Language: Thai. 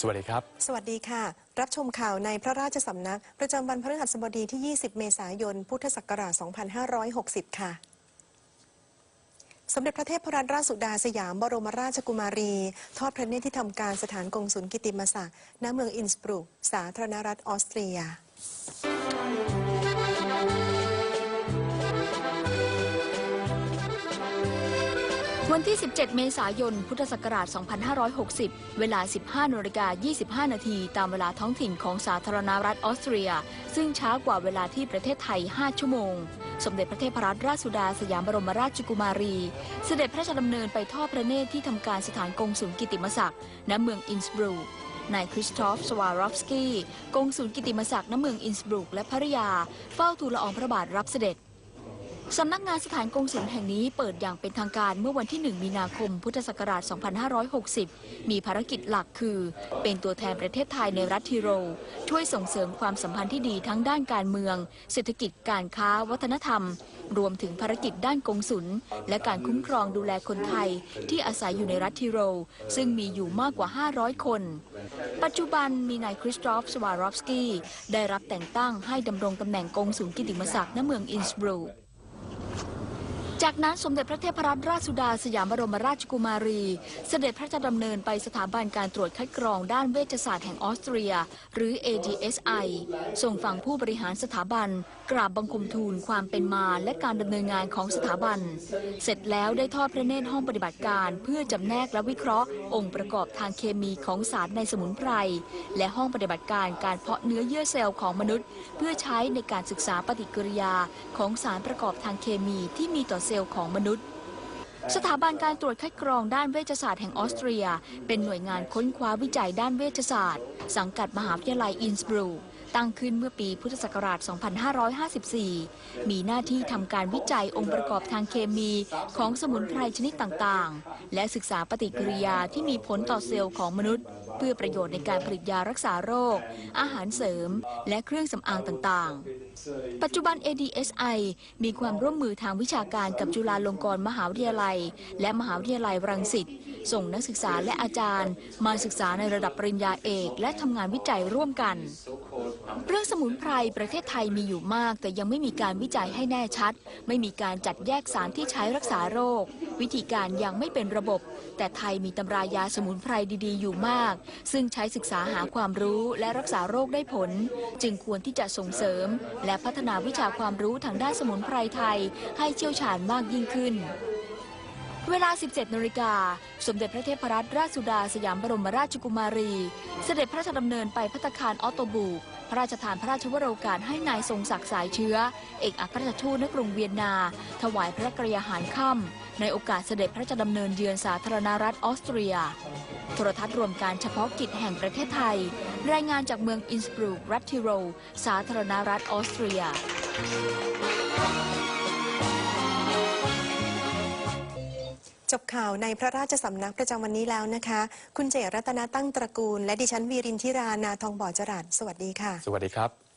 สวัสดีครับ สวัสดีค่ะ รับชมข่าวในพระราชสำนัก ประจำวันพฤหัสบดีที่ 20 เมษายน พุทธศักราช 2560 ค่ะ สมเด็จพระเทพรัตนราชสุดาสยามบรมราชกุมารี ทอดพระเนตรที่ทำการสถานกงสุลกิติมศักดิ์ณเมืองอินสบรุก สาธารณรัฐออสเตรีย วันที่ 17 เมษายน พุทธศักราช 2560 เวลา 15นาฬิกา25 นาทีตามเวลาท้องถิ่นของสาธารณรัฐออสเตรีย ซึ่งช้ากว่าเวลาที่ประเทศไทย 5 ชั่วโมง สมเด็จพระเทพรัตนราชสุดาสยามบรมราชกุมารี เสด็จพระราชดำเนินไปทอดพระเนตรที่ทำการสถานกงสุลกิติมศักดิ์ณเมืองอินสบรูกนายคริสตอฟ สวารอฟสกี้ กงสุลกิติมศักดิ์ณเมืองอินสบรูกและภริยา เฝ้าทูลละอองพระบาทรับเสด็จ สำนักงานสถานกงสุลแห่งนี้เปิดอย่างเป็นทางการเมื่อวันที่ 1 มีนาคม พุทธศักราช 2560 มีภารกิจหลักคือ เป็นตัวแทนประเทศไทยในรัฐทิโร ช่วยส่งเสริมความสัมพันธ์ที่ดีทั้งด้านการเมือง เศรษฐกิจการค้าวัฒนธรรม รวมถึงภารกิจด้านกงสุลและการคุ้มครองดูแลคนไทยที่อาศัยอยู่ในรัฐทิโร ซึ่งมีอยู่มากกว่า 500 คน ปัจจุบันมีนายคริสตอฟสวารอฟสกี้ได้รับแต่งตั้งให้ดำรงตำแหน่งกงสุลกิติมศักดิ์ณเมืองอินสบรูก จากนั้นสมเด็จพระเทพรัตนราชสุดาสยามบรมราชกุมารี เสด็จพระราชดำเนินไปสถาบันการตรวจคัดกรองด้านเวชศาสตร์แห่งออสเตรีย หรือ ADSI ส่งฝั่งผู้บริหารสถาบัน กราบบังคมทูลความเป็นมาและการดำเนินงานของสถาบัน เสร็จแล้วได้ทอดพระเนตรห้องปฏิบัติการ เพื่อจำแนกและวิเคราะห์ องค์ประกอบทางเคมีของสารในสมุนไพรและห้องปฏิบัติการการเพาะเนื้อเยื่อเซลล์ของมนุษย์ เพื่อใช้ในการศึกษาปฏิกิริยาของสารประกอบทางเคมีที่มีต่อเซลล์ของมนุษย์ สถาบันการตรวจคัดกรองด้านเวชศาสตร์แห่งออสเตรีย เป็นหน่วยงานค้นคว้าวิจัยด้านเวชศาสตร์ สังกัดมหาวิทยาลัยอินสบรูกตั้งขึ้นเมื่อปีพุทธศักราช 2554 มีหน้าที่ทำการวิจัยองค์ประกอบทางเคมีของสมุนไพรชนิดต่างๆ และศึกษาปฏิกิริยาที่มีผลต่อเซลล์ของมนุษย์ เพื่อประโยชน์ในการผลิตยารักษาโรค อาหารเสริม และเครื่องสำอางต่างๆ ปัจจุบัน ADSI มีความร่วมมือทางวิชาการกับจุฬาลงกรณ์มหาวิทยาลัย และมหาวิทยาลัยรังสิตส่งนักศึกษาและอาจารย์ มาศึกษาในระดับปริญญาเอก และทำงานวิจัยร่วมกัน เรื่องสมุนไพรประเทศไทยมีอยู่มาก แต่ยังไม่มีการวิจัยให้แน่ชัด ไม่มีการจัดแยกสารที่ใช้รักษาโรควิธีการยังไม่เป็นระบบ แต่ไทยมีตำรายาสมุนไพรดีๆ อยู่มาก ซึ่งใช้ศึกษาหาความรู้และรักษาโรคได้ผล จึงควรที่จะส่งเสริม และพัฒนาวิชาความรู้ทางด้านสมุนไพรไทย ให้เชี่ยวชาญมากยิ่งขึ้น เวลา 17นาฬิกา สมเด็จพระเทพรัตนราชสุดาสยามบรมราชกุมารี เสด็จพระราชดำเนินไปพัตคารออโตบูกพระราชทานพระราชวโรกาสให้นายทรงศักดิ์สายเชื้อ เอกอัครราชทูตณกรุงเวียนนา ถวายพระกรยาหารค่ำในโอกาสเสด็จพระราชดำเนินเยือนสาธารณรัฐออสเตรีย โทรทัศน์รวมการเฉพาะกิจแห่งประเทศไทย รายงานจากเมืองอินสบรูกรัฐทิโร สาธารณรัฐออสเตรีย จบข่าวในพระราชสำนักประจำวันนี้แล้วนะคะ คุณเจรัตนาตั้งตระกูล และดิฉันวีรินทิรานาทองบ่อจรัสสวัสดีค่ะ สวัสดีครับ